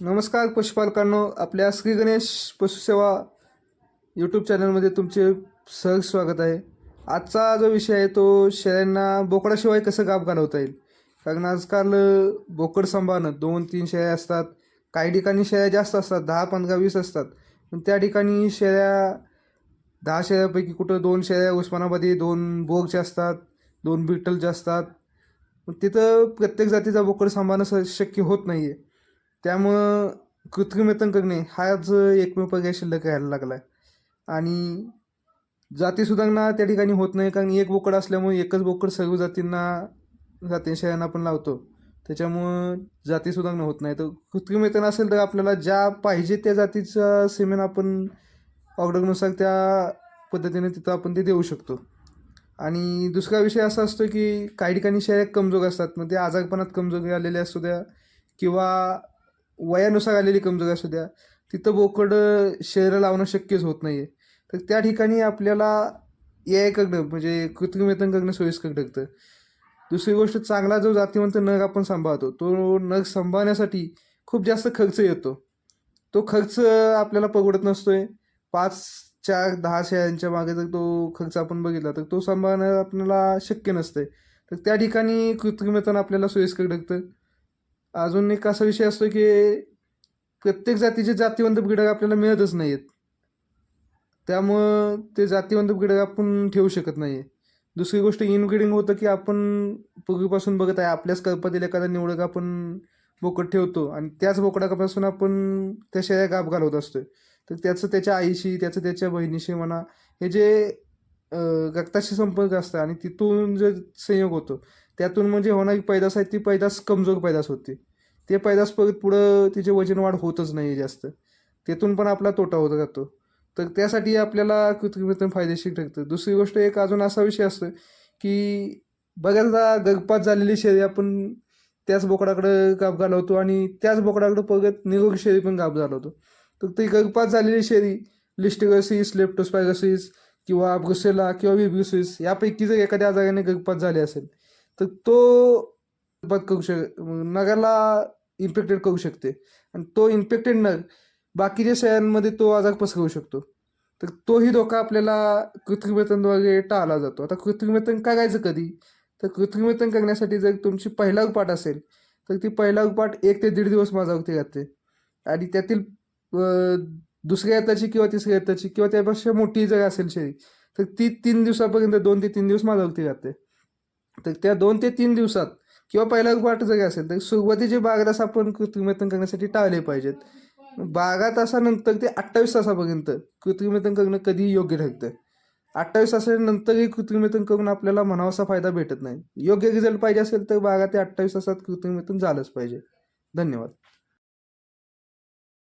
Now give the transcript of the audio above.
नमस्कार पशुपालकांनो आपल्या श्री गणेश पशुसेवा यूट्यूब चॅनलमध्ये तुमचे सहज स्वागत आहे. आजचा जो विषय आहे तो शेळ्यांना बोकडाशिवाय कसं गाप घालवता येईल? कारण आजकाल बोकड सांभाळणं दोन तीन शेळ्या असतात. काही ठिकाणी शेळ्या जास्त असतात दहा पंधरा वीस असतात. पण त्या ठिकाणी शेळ्या दहा शेळ्यापैकी कुठं दोन शेळ्या उस्मानाबादी दोन बोगच्या असतात दोन बिटलच्या असतात. तिथं प्रत्येक जातीचा बोकड सांभाळणं स- शक्य होत नाही आहे त्यामुळं कृत्रिमेतन करणे हाच एकमेव पर्याय शिल्लक राहायला लागला आहे आणि जाती सुधारणा त्या ठिकाणी होत नाही कारण एक बोकड असल्यामुळे एकच बोकड सर्व जातींना जाती शेळ्यांना आपण लावतो. त्याच्यामुळं जाती सुधारणा होत नाही. तर कृत्रिमेतन असेल तर आपल्याला ज्या पाहिजे त्या जातीचा सिमेंट आपण ऑर्डरनुसार त्या पद्धतीने तिथं आपण ते देऊ शकतो. आणि दुसरा विषय असा असतो की काही ठिकाणी शेळ्या कमजोर असतात. मग ते आजारपणात कमजोरी आलेल्या असू द्या किंवा वयानुसार आलेली कमजोरी असू द्या तिथं बोकड शरीर लावणं शक्यच होत नाही आहे तर त्या ठिकाणी आपल्याला ए आय म्हणजे कृत्रिमेतन करणं सोयीस्कर ठरतं. दुसरी गोष्ट चांगला जो जातीवंत नग आपण सांभाळतो तो नग सांभाळण्यासाठी खूप जास्त खर्च येतो. तो खर्च आपल्याला परवडत नसतोय. पाच चार दहा शेळ्यांच्या मागे जर तो खर्च आपण बघितला तर तो सांभाळणं आपल्याला शक्य नसतंय. तर त्या ठिकाणी कृत्रिमेतन आपल्याला सोयीस्कर ठरतं. अजून एक असा विषय असतो की प्रत्येक जातीचे जातीवंत ब्रीडर आपल्याला मिळतच नाही आहेत त्यामुळं ते जातीवंत ब्रीडर आपण ठेवू शकत नाही आहे दुसरी गोष्ट इनब्रीडिंग होतं की आपण पूर्वीपासून बघत आहे आपल्याच कल्पातील एखादा निवडक आपण बोकड ठेवतो आणि त्याच बोकडापासून आपण त्या शेळ्या गाप घालवत असतोय. तर त्याचं त्याच्या आईशी त्याचं त्याच्या बहिणीशी म्हणा हे जे रक्ताशी संपर्क असतं आणि तिथून जे संयोग होतो त्यातून म्हणजे होणारी पैदास आहे ती पैदास कमजोर पैदास होते. ते पैदास परत पुढं तिचे वजन वाढ होतच नाही जास्त. तेथून पण आपला तोटा होत राहतो तर त्यासाठी आपल्याला कृत्रिमेतन फायदेशीर ठरतं. दुसरी गोष्ट एक अजून असा विषय असतो की बऱ्याचदा गर्भपात झालेली शेळी आपण त्याच बोकडाकडं गाप घालवतो आणि त्याच बोकडाकडं परत निरोगी शेळी पण गाप घालवतो. तर ती गर्भपात झालेली शेळी लिस्टिगसिस लेप्टोस्पायगसिस किंवा ब्रुसेला किंवा विब्रुसिस यापैकी जर एखाद्या आजाराने गर्भपात झाले असेल तर तो गर्भपात करू शक नगाला इन्फेक्टेड करू शकते. आणि तो इन्फेक्टेड नग बाकीच्या शेळ्यांमध्ये तो आजार पसरवू शकतो. तर तोही धोका आपल्याला कृत्रिमेतनद्वारे टाळला जातो. आता कृत्रिमेतन करायचं कधी? तर कृत्रिमेतन करण्यासाठी जर तुमची पहिला उपाट असेल तर ती पहिला उपाट एक ते दीड दिवस माझावरती राहते. आणि त्यातील दुसऱ्या येताची किंवा तिसऱ्या येताची किंवा त्यापेक्षा मोठी जर असेल शेळी तर ती तीन दिवसापर्यंत दोन ते तीन दिवस माझावरती राहते. तर त्या दोन ते तीन दिवसात किंवा पहिला वाट जरी असेल तर सुरुवातीचे बारा आपण कृत्रिमेतन करण्यासाठी टाळले पाहिजेत. बारा तासानंतर ते अठ्ठावीस तासापर्यंत कृत्रिमेतन करणं कधीही योग्य ठरतं. अठ्ठावीस तासानंतरही कृत्रिमेतन करून आपल्याला म्हणावासा फायदा भेटत नाही. योग्य रिझल्ट पाहिजे असेल तर बारा ते अठ्ठावीस तासात कृत्रिमेतन झालंच पाहिजे. धन्यवाद.